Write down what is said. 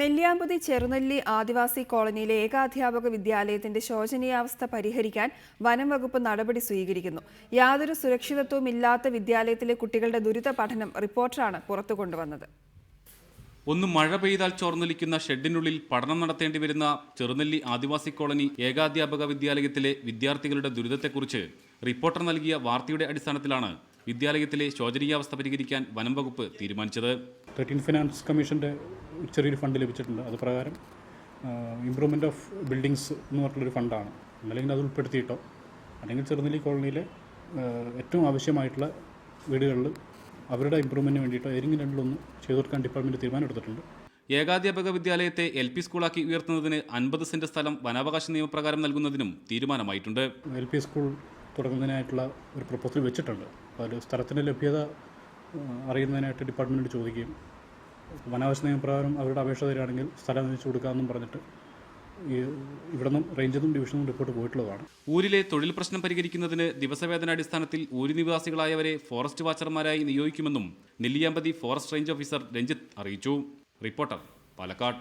നെല്ലിയാമ്പതി ചെറുനെല്ലി ആദിവാസി കോളനിയിലെ ഏകാധ്യാപക വിദ്യാലയത്തിന്റെ ശോചനീയാവസ്ഥ പരിഹരിക്കാൻ വനം വകുപ്പ് നടപടി സ്വീകരിക്കുന്നു. യാതൊരു സുരക്ഷിതത്വവും ഇല്ലാത്ത വിദ്യാലയത്തിലെ കുട്ടികളുടെ ദുരിത പഠനം റിപ്പോർട്ടറാണ് പുറത്തു കൊണ്ടുവന്നത്. ഒന്ന് മഴ പെയ്താൽ ചോർന്നൊലിക്കുന്ന ഷെഡിനുള്ളിൽ പഠനം നടത്തേണ്ടി വരുന്ന ചെറുനെല്ലി ആദിവാസി കോളനി ഏകാധ്യാപക വിദ്യാലയത്തിലെ വിദ്യാർത്ഥികളുടെ ദുരിതത്തെക്കുറിച്ച് റിപ്പോർട്ടർ നൽകിയ വാർത്തയുടെ അടിസ്ഥാനത്തിലാണ് വിദ്യാലയത്തിലെ ശോചനീയാവസ്ഥ പരിഹരിക്കാൻ വനം വകുപ്പ് തീരുമാനിച്ചത്. തേർട്ടീൻ ഫിനാൻസ് കമ്മീഷന്റെ ചെറിയൊരു ഫണ്ട് ലഭിച്ചിട്ടുണ്ട് അത് പ്രകാരം ഇമ്പ്രൂവ്മെന്റ് ഓഫ് ബിൽഡിങ്സ് എന്ന് പറഞ്ഞിട്ടുള്ളൊരു ഫണ്ടാണ് അല്ലെങ്കിൽ അത് ഉൾപ്പെടുത്തിയിട്ടോ അല്ലെങ്കിൽ ചെറുനെല്ലി കോളനിയിലെ ഏറ്റവും ആവശ്യമായിട്ടുള്ള വീടുകളിൽ അവരുടെ ഇമ്പ്രൂവ്മെന്റിന് വേണ്ടിയിട്ടോ ഏതെങ്കിലും രണ്ടിലൊന്ന് ചെയ്തു കൊടുക്കാൻ ഡിപ്പാർട്ട്മെന്റ് തീരുമാനമെടുത്തിട്ടുണ്ട്. ഏകാധ്യാപക വിദ്യാലയത്തെ എൽ പി സ്കൂളാക്കി ഉയർത്തുന്നതിന് അൻപത് സെന്റ് സ്ഥലം വനാവകാശ നിയമപ്രകാരം നൽകുന്നതിനും തീരുമാനമായിട്ടുണ്ട്. എൽ പി സ്കൂൾ തുടങ്ങുന്നതിനായിട്ടുള്ള ഒരു പ്രപ്പോസൽ വെച്ചിട്ടുണ്ട്. അപ്പോൾ അതിൽ സ്ഥലത്തിന്റെ ലഭ്യത അറിയുന്നതിനായിട്ട് ഡിപ്പാർട്ട്മെന്റ് ചോദിക്കുകയും വനാവകാശ നിയമപ്രകാരം അവരുടെ അപേക്ഷ തരികയാണെങ്കിൽ സ്ഥലം അനുവദിച്ചു കൊടുക്കാമെന്നും പറഞ്ഞിട്ട് ഇവിടുന്നും ഇവിടെ ഡിവിഷനും റേഞ്ചിൽ നിന്നും റിപ്പോർട്ട് പോയിട്ടുള്ളതാണ്. ഊരിലെ തൊഴിൽ പ്രശ്നം പരിഹരിക്കുന്നതിന് ദിവസവേതനാടിസ്ഥാനത്തിൽ ഊരി നിവാസികളായവരെ ഫോറസ്റ്റ് വാച്ചർമാരായി നിയോഗിക്കുമെന്നും Nelliyampathy forest range officer Ranjith അറിയിച്ചു. റിപ്പോർട്ടർ പാലക്കാട്.